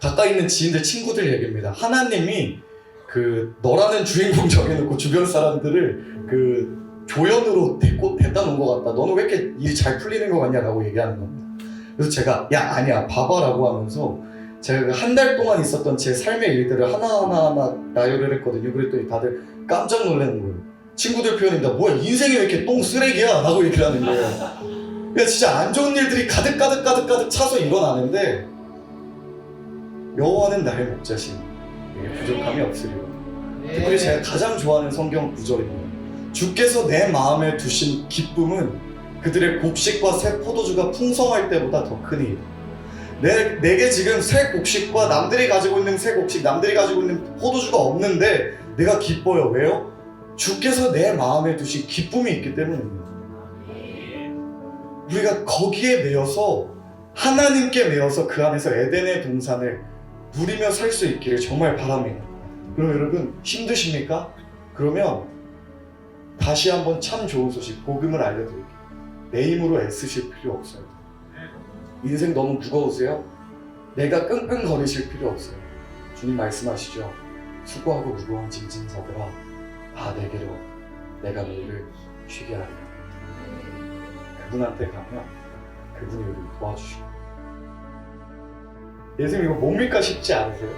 가까이 있는 지인들, 친구들 얘기입니다. 하나님이 그 너라는 주인공 정해놓고 주변 사람들을 그 조연으로 데리고 데다 놓은 것 같다. 너는 왜 이렇게 일이 잘 풀리는 것 같냐라고 얘기하는 겁니다. 그래서 제가 야 아니야 봐봐라고 하면서 제가 한 달 동안 있었던 제 삶의 일들을 하나하나 나열을 했거든요. 그랬더니 다들 깜짝 놀라는 거예요. 친구들 표현입니다. 뭐야 인생이 왜 이렇게 똥 쓰레기야? 라고 얘기를 하는 거예요. 그러니까 진짜 안 좋은 일들이 가득 가득 가득 가득 차서 일어나는데 여호와는 나의 목자신 이게 부족함이 없으리라. 특별히 제가 가장 좋아하는 성경 구절입니다. 주께서 내 마음에 두신 기쁨은 그들의 곡식과 새 포도주가 풍성할 때보다 더 크니 내, 내게 지금 새 곡식과 남들이 가지고 있는 새 곡식, 남들이 가지고 있는 포도주가 없는데 내가 기뻐요. 왜요? 주께서 내 마음에 두신 기쁨이 있기 때문입니다. 우리가 거기에 매여서 하나님께 매여서 그 안에서 에덴의 동산을 누리며 살 수 있기를 정말 바랍니다. 그럼 여러분 힘드십니까? 그러면 다시 한번 참 좋은 소식 복음을 알려드릴게요. 내 힘으로 애쓰실 필요 없어요. 인생 너무 무거우세요? 내가 끙끙거리실 필요 없어요. 주님 말씀하시죠. 수고하고 무거운 짐진 자들아 다 내게로 내가 너희를 쉬게 하리라. 그분한테 가면 그분이 우리를 도와주시고 예수님 이거 뭡니까 싶지 않으세요?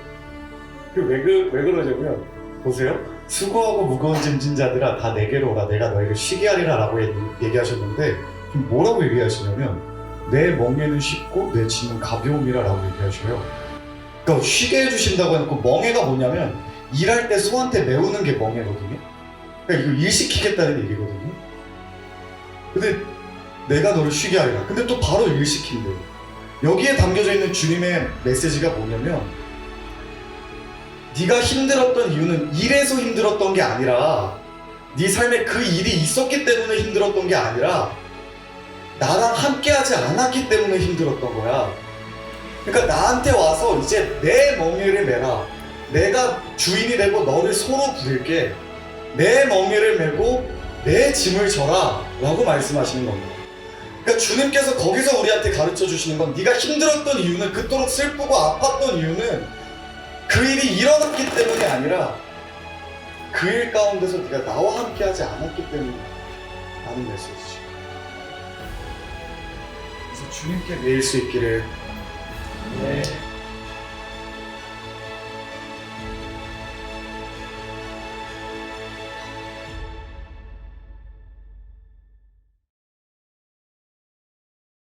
그왜 그, 왜 그러냐면 보세요. 수고하고 무거운 짐진 자들아 다 내게로 오라 내가 너희를 쉬게 하리라 라고 얘기하셨는데 지금 뭐라고 얘기하시냐면 내 멍에는 쉽고 내 짐은 가벼움이라 라고 얘기하셔요. 그러니까 쉬게 해주신다고 해놓고 멍에가 뭐냐면 일할 때 소한테 메우는 게 멍에거든요. 그러니까 이거 일시키겠다는 얘기거든요. 근데 내가 너를 쉬게 하리라. 근데 또 바로 일시킨대요. 여기에 담겨져 있는 주님의 메시지가 뭐냐면 네가 힘들었던 이유는 일에서 힘들었던 게 아니라 네 삶에 그 일이 있었기 때문에 힘들었던 게 아니라 나랑 함께하지 않았기 때문에 힘들었던 거야. 그러니까 나한테 와서 이제 내 멍에를 매라. 내가 주인이 되고 너를 소로 부릴게. 내 멍에를 메고 내 짐을 져라. 라고 말씀하시는 겁니다. 그러니까 주님께서 거기서 우리한테 가르쳐 주시는 건 네가 힘들었던 이유는 그토록 슬프고 아팠던 이유는 그 일이 일어났기 때문이 아니라 그 일 가운데서 네가 나와 함께 하지 않았기 때문에 라는 메시지죠. 그래서 주님께 매일 수 있기를 네.